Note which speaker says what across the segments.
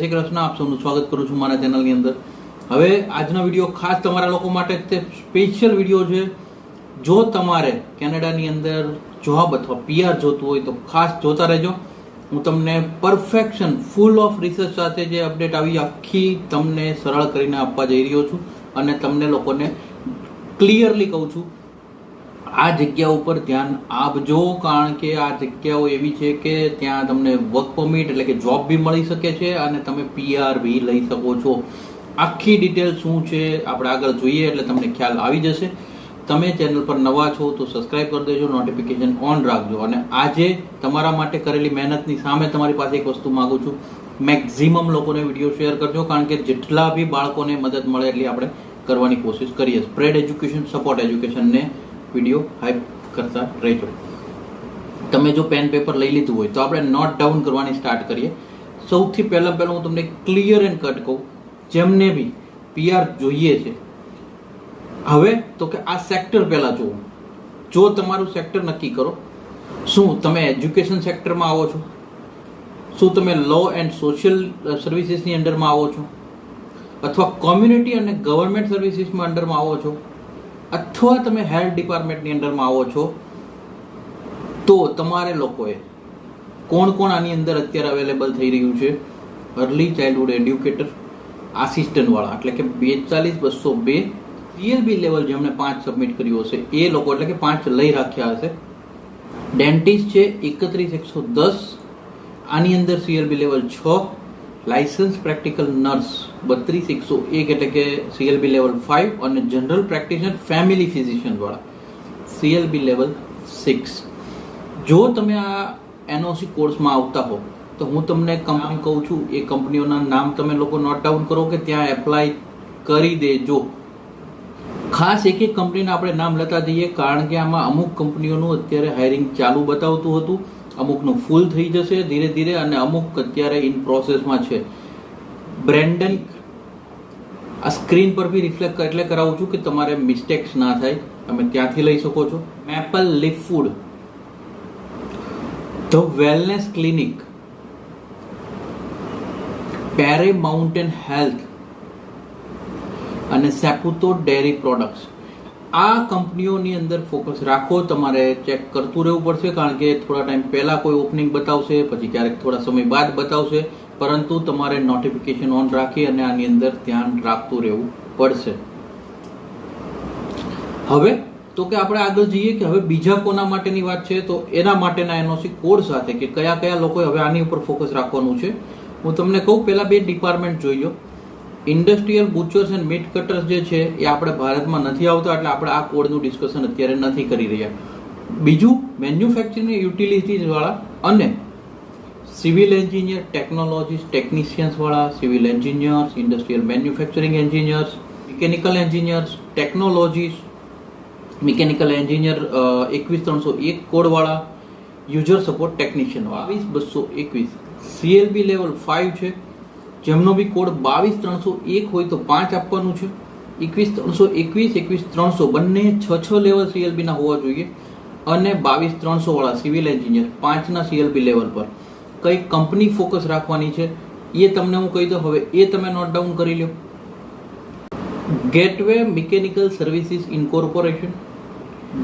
Speaker 1: શ્રી કૃષ્ણ આપ સૌનું સ્વાગત કરું છું મારા ચેનલની અંદર. હવે આજનો વીડિયો ખાસ તમારા લોકો માટે તે સ્પેશિયલ વીડિયો છે. જો તમારે કેનેડાની અંદર જોબ અથવા પીઆર જોતું હોય તો ખાસ જોતા રહેજો. હું તમને પરફેક્શન ફૂલ ઓફ રિસર્ચ સાથે જે અપડેટ આવી આખી તમને સરળ કરીને આપવા જઈ રહ્યો છું અને તમને લોકોને ક્લિયરલી કહું છું આ જગ્યા ઉપર ધ્યાન આપજો, કારણ કે આ જગ્યાઓ એવી છે કે ત્યાં તમને વર્ક પરમિટ એટલે કે જોબ બી મળી શકે છે અને તમે પીઆર બી લઈ શકો છો. આખી ડિટેલ શું છે આપણે આગળ જોઈએ, એટલે તમને ખ્યાલ આવી જશે. તમે ચેનલ પર નવા છો તો સબસ્ક્રાઇબ કરી દેજો નોટિફિકેશન ઓન રાખજો. અને આજે તમારા માટે કરેલી મહેનતની સામે તમારી પાસે એક વસ્તુ માંગુ છું. મેક્ઝિમમ લોકોને વીડિયો શેર કરજો, કારણ કે જેટલા બી બાળકોને મદદ મળે એટલી આપણે કરવાની કોશિશ કરીએ. સ્પ્રેડ એજ્યુકેશન સપોર્ટ એજ્યુકેશનને વીડિયો હાઈપ કરતા રહેજો. તમે જો પેન પેપર લઈ લીધું હોય, તો આપણે નોટ ડાઉન કરવાની સ્ટાર્ટ કરીએ. સૌથી પહેલાં પહેલાં હું તમને ક્લિયર એન્ડ કટ કહું. જેમને બી પીઆર જોઈએ છે. હવે તો કે આ સેક્ટર પહેલાં જુઓ. જો તમારું સેક્ટર નક્કી કરો, શું તમે એજ્યુકેશન સેક્ટરમાં આવો છો? શું તમે લો એન્ડ સોશિયલ સર્વિસીસની અંડરમાં આવો છો? અથવા કોમ્યુનિટી અને ગવર્મેન્ટ સર્વિસીસમાં અંડરમાં આવો છો? અથવા તમે હેલ્થ ડિપાર્ટમેન્ટની અંડરમાં આવો છો, તો તમારે લોકોએ કોણ કોણ આની અંદર અત્યારે અવેલેબલ થઈ રહ્યું છે? અર્લી ચાઇલ્ડહુડ એડ્યુકેટર આસિસ્ટન્ટવાળા એટલે કે બેતાલીસ બસો બે સીએલબી લેવલ જેમણે પાંચ સબમિટ કર્યું હશે, એ લોકો એટલે કે પાંચ લઈ રાખ્યા હશે. ડેન્ટિસ્ટ છે એકત્રીસ, એકસો દસ, આની અંદર સીએલબી લેવલ છ લાયસન્સ પ્રેક્ટિકલ નર્સ બત્રીસ એકસો એક એટલે કે સીએલબી લેવલ ફાઇવ અને જનરલ પ્રેક્ટિશનર ફેમિલી ફિઝિશિયન વાળા. સીએલબી લેવલ સિક્સ જો તમે આ એનઓસી કોર્સમાં આવતા હો, તો હું તમને કંપની કહું છું, એ કંપનીઓના નામ તમે લોકો નોટ ડાઉન કરો કે ત્યાં એપ્લાય કરી દેજો. ખાસ એક એક કંપનીના આપણે નામ લેતા જઈએ, કારણ કે આમાં અમુક કંપનીઓનું અત્યારે હાયરિંગ ચાલુ બતાવતું હતું. અમુકનું ફૂલ થઈ જશે ધીરે ધીરે અને અમુક અત્યારે ઇન પ્રોસેસમાં છે. બ્રેન્ડન, આ સ્ક્રીન પર બી રિફ્લેક્ટ એટલે કરાવું છું કે તમારે મિસ્ટેક્સ ના થાય. તમે ત્યાંથી લઈ શકો છો. Maple leaf food the wellness clinic Pere mountain health અને સેપુતો ડેરી પ્રોડક્ટ્સ આ કંપનીઓની અંદર ફોકસ રાખો, તમારે ચેક કરતું રહેવું પડશે, કારણ કે થોડા ટાઈમ પહેલાં કોઈ ઓપનિંગ બતાવશે, પછી ક્યારેક થોડા સમય બાદ બતાવશે, પરંતુ તમારે નોટિફિકેશન ઓન રાખી અને આની અંદર ધ્યાન રાખતું રહેવું પડશે. હવે, તો કે આપણે આગળ જઈએ કે હવે બીજા કોના માટેની વાત છે, તો એના માટેના એનઓસી કોડ સાથે કે કયા કયા લોકોએ હવે આની ઉપર ફોકસ રાખવાનું છે. હું તમને કહું, પહેલા બે ડિપાર્ટમેન્ટ જોઈ લો. Industrial butchers and meat cutters જે છે, એ આપણે ભારતમાં નથી આવતા, એટલે આપણે આ કોડનું ડિસ્કશન અત્યારે નથી કરી રહ્યા. બીજું મેન્યુફેક્ચરિંગ યુટિલિટીઝવાળા અને civil engineer technologies ટેકનિશિયન્સવાળા civil engineers industrial manufacturing engineers mechanical engineers technologies mechanical engineer એકવીસ ત્રણસો એક કોડવાળા યુઝર સપોર્ટ ટેકનિશિયન વીસ બસો એકવીસ. સીએલબી લેવલ ફાઇવ છે. જેમનો બી કોડ બાવીસ ત્રણસો એક હોય તો પાંચ આપવાનું છે. એકવીસ ત્રણસો એકવીસ એકવીસ ત્રણસો બંને છ છ લેવલ સીએલબીના હોવા જોઈએ. અને બાવીસ ત્રણસોવાળા સિવિલ એન્જિનિયર પાંચના સીએલબી લેવલ પર. કઈ કંપની ફોકસ રાખવાની છે. એ તમને હું કહી દઉં, હવે એ તમે નોટ ડાઉન કરી લો gateway mechanical services incorporation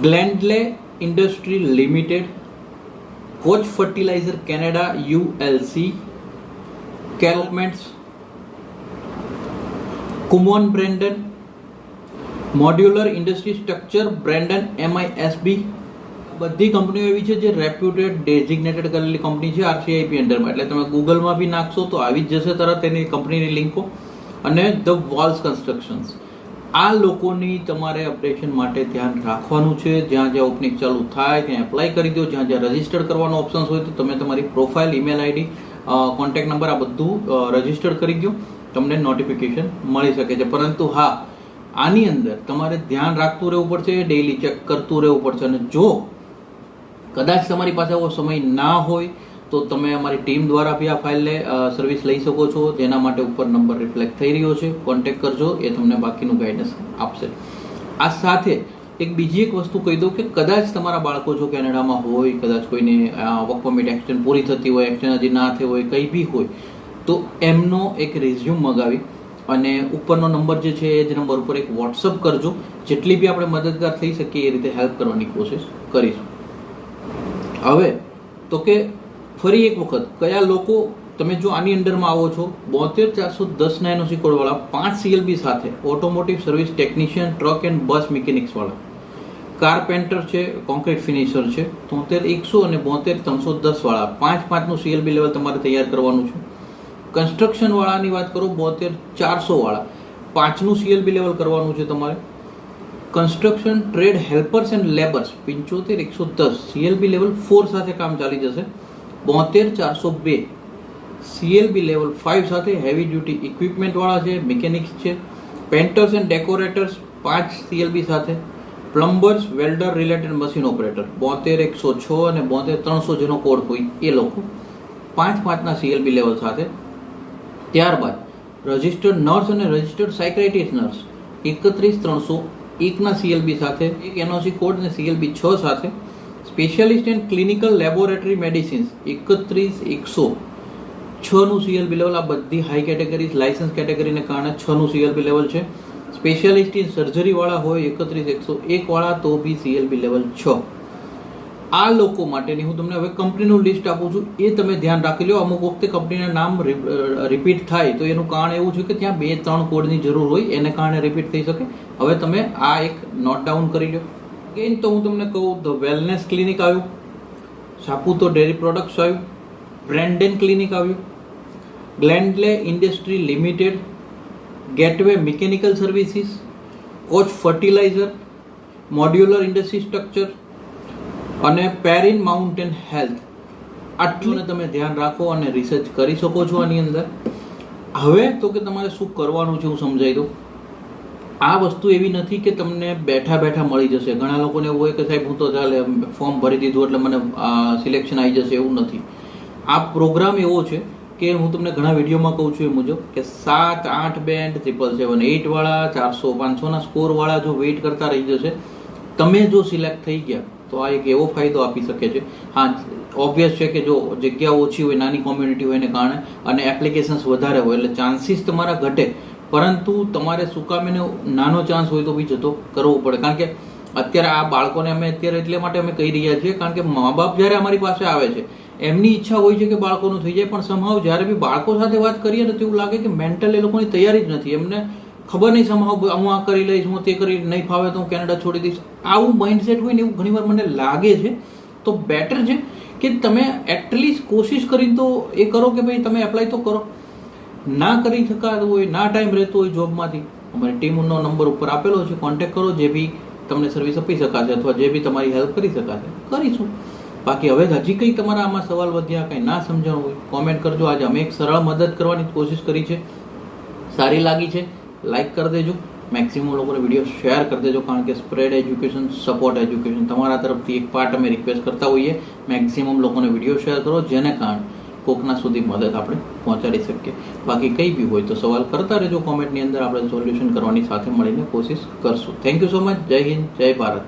Speaker 1: Glendale industry limited Koch fertilizer Canada ULC Clements Kumon Brendan modular industry structure Brendan MISB બધી કંપનીઓ એવી છે જે રેપ્યુટેડ ડેઝિગ્નેટેડ કરેલી કંપની છે આરસીઆઈપી અંડરમાં એટલે તમે ગૂગલમાં બી નાખશો તો આવી જ જશે તરત એની કંપનીની લિંકો. અને ધ વોલ્સ કન્સ્ટ્રક્શન્સ આ લોકોની તમારે અપડેશન માટે ધ્યાન રાખવાનું છે. જ્યાં જ્યાં ઓપનિંગ ચાલુ થાય, ત્યાં એપ્લાય કરી દો. જ્યાં જ્યાં રજિસ્ટર કરવાનો ઓપ્શન્સ હોય તો તમે તમારી profile email ID contact number આ બધું રજિસ્ટર્ડ કરી ગયો તમને નોટિફિકેશન મળી શકે છે. પરંતુ હા, આની અંદર તમારે ધ્યાન રાખતું રહેવું પડશે ડેઇલી ચેક કરતું રહેવું પડશે. અને જો કદાચ તમારી પાસે એવો સમય ના હોય, તો તમે અમારી ટીમ દ્વારા બી આ ફાઇલને સર્વિસ લઈ શકો છો. જેના માટે ઉપર નંબર રિફ્લેક્ટ થઈ રહ્યો છે. કોન્ટેક્ટ કરજો, એ તમને બાકીનું ગાઈડન્સ આપશે. આ સાથે એક બીજી એક વસ્તુ કહી દઉં કે કદાચ તમારા બાળકો જો કેનેડામાં હોય, કદાચ કોઈને વર્ક પરમિટ એક્સટેન્ડ પૂરી થતી હોય એક્સટેન્ડ હજી ના થઈ હોય, કંઈ બી હોય, તો એમનો એક રિઝ્યુમ મગાવી અને ઉપરનો નંબર જે છે, એ જ નંબર ઉપર એક વોટ્સઅપ કરજો. જેટલી બી આપણે મદદગાર થઈ શકીએ એ રીતે હેલ્પ કરવાની કોશિશ કરીશું. હવે, તો કે ફરી એક વખત, કયા લોકો, તમે જો આની અંડરમાં આવો છો, બોતેર ચારસો દસના એનઓસી કોડવાળા પાંચ સીએલબી સાથે automotive service technician truck and bus મિકેનિક્સવાળા carpenter છે કોન્ક્રીટ ફિનિશર છે, તોતેર એકસો અને બોતેર ત્રણસો દસવાળા પાંચ પાંચનું સીએલબી લેવલ તમારે તૈયાર કરવાનું છે. કન્સ્ટ્રક્શનવાળાની વાત કરું, બોતેર ચારસો વાળા, પાંચનું સીએલબી લેવલ કરવાનું છે તમારે. Construction trade helpers and labourers પંચોતેર, એકસો દસ સીએલબી લેવલ ફોર સાથે કામ ચાલી જશે. બોતેર ચારસો બે સીએલબી લેવલ ફાઇવ સાથે હેવી ડ્યુટી ઇક્વિપમેન્ટ વાળા છે મિકેનિક્સ છે. પેન્ટર્સ એન્ડ ડેકોરેટર્સ પાંચ સીએલબી સાથે. Plumbers, welder related machine operator. બોતેર, એકસો છ અને બોતેર, ત્રણસો જેનો કોડ હોય એ લોકો પાંચ પાંચના સીએલબી લેવલ સાથે. ત્યારબાદ રજિસ્ટર્ડ નર્સ અને રજિસ્ટર્ડ સાયક્રેટિસ્ટ નર્સ. એકત્રીસ, ત્રણસો એકના સીએલબી સાથે, એક એનઓસી કોડ અને સીએલબી છ સાથે. Specialist and clinical laboratory medicines એકત્રીસ, એકસો છનું સીએલબી લેવલ આ બધી હાઈ કેટેગરી લાયસન્સ કેટેગરીને કારણે છનું સીએલબી લેવલ છે. સ્પેશિયાલિસ્ટ ઇન સર્જરીવાળા હોય એકત્રીસ એકસો એકવાળા તો બી સીએલબી લેવલ છ. આ લોકો માટેની હું તમને હવે કંપનીનું લિસ્ટ આપું છું. એ તમે ધ્યાન રાખી લો. અમુક વખતે કંપનીના નામ રિપીટ થાય તો એનું કારણ એવું છે કે ત્યાં બે ત્રણ કોડની જરૂર હોય. એને કારણે રિપીટ થઈ શકે. હવે તમે આ એક નોટ ડાઉન કરી લો. અગેન તો હું તમને કહું ધ વેલનેસ ક્લિનિક આવ્યું. સાપુતો ડેરી પ્રોડક્ટ્સ આવ્યું. બ્રેન્ડેન ક્લિનિક આવ્યું. Glendale industry limited gateway mechanical services Koch fertilizer modular industry structure અને પેરિન માઉન્ટેન હેલ્થ આટલું તમે ધ્યાન રાખો અને રિસર્ચ કરી શકો છો આની અંદર. હવે તો કે તમારે શું કરવાનું છે હું સમજાવી દઉં. આ વસ્તુ એવી નથી કે તમને બેઠા બેઠા મળી જશે. ઘણા લોકોને એવું હોય કે સાહેબ હું તો ચાલે ફોર્મ ભરી દીધું એટલે મને સિલેક્શન આવી જશે એવું નથી. આ પ્રોગ્રામ એવો છે કે હું તમને ઘણા વિડીયોમાં કહું છું એ મુજબ કે સાત, આઠ બેન્ડ ત્રિપલ સેવન એઇટવાળા ચારસો પાંચસોના સ્કોરવાળા જો વેઇટ કરતા રહી જશે, તમે જો સિલેક્ટ થઈ ગયા, તો આ એક એવો ફાયદો આપી શકે છે. હા ઓબ્વિયસ છે કે જો જગ્યા ઓછી હોય, નાની કોમ્યુનિટી હોય એને કારણે, અને એપ્લિકેશન્સ વધારે હોય, એટલે ચાન્સીસ તમારા ઘટે. પરંતુ તમારે સુકામીને નાનો ચાન્સ હોય તો બી જતો કરવો પડે. કારણ કે અત્યારે આ બાળકોને અમે અત્યારે એટલે માટે અમે કહી રહ્યા છીએ, કારણ કે મા બાપ જ્યારે અમારી પાસે આવે છે એમની ઈચ્છા હોય છે કે બાળકોનું થઈ જાય, પણ સમાવ જ્યારે બી બાળકો સાથે વાત કરીએ ને તો એવું લાગે કે મેન્ટલ એ લોકોની તૈયારી જ નથી. એમને ખબર નહીં સમાવ હું આ કરી લઈશ, હું તે કરી નહીં ફાવે તો હું કેનેડા છોડી દઈશ. આવું માઇન્ડસેટ હોય ને એવું ઘણીવાર મને લાગે છે. તો બેટર છે કે તમે એટલીસ્ટ કોશિશ કરીને તો એ કરો કે ભાઈ તમે એપ્લાય તો કરો. ના કરી શકાતું હોય, ના ટાઈમ રહેતો હોય જોબમાંથી અમારી ટીમનો નંબર ઉપર આપેલો છે કોન્ટેક્ટ કરો, જે બી તમને સર્વિસ આપી શકાશે અથવા જે બી તમારી હેલ્પ કરી શકાશે. કરીશું. બાકી હવે હજી કંઈ તમારા આમાં સવાલ વધ્યા, કંઈ ના સમજાણું હોય કોમેન્ટ કરજો. આજે અમે એક સરળ મદદ કરવાની કોશિશ કરી છે. સારી લાગી છે. લાઈક કરી દેજો. મેક્સિમમ લોકોને વીડિયો શેર કરી દેજો, કારણ કે સ્પ્રેડ એજ્યુકેશન સપોર્ટ એજ્યુકેશન તમારા તરફથી એક પાર્ટ અમે રિક્વેસ્ટ કરતા હોઈએ. મેક્સિમમ લોકોને વીડિયો શેર કરો, જેને કારણે કોકના સુધી મદદ આપણે પહોંચાડી શકીએ. બાકી કંઈ બી હોય તો સવાલ કરતા રહેજો. કોમેન્ટની અંદર આપણે સોલ્યુશન કરવાની સાથે મળીને કોશિશ કરશું. થેન્ક યુ સો મચ જય હિન્દ, જય ભારત.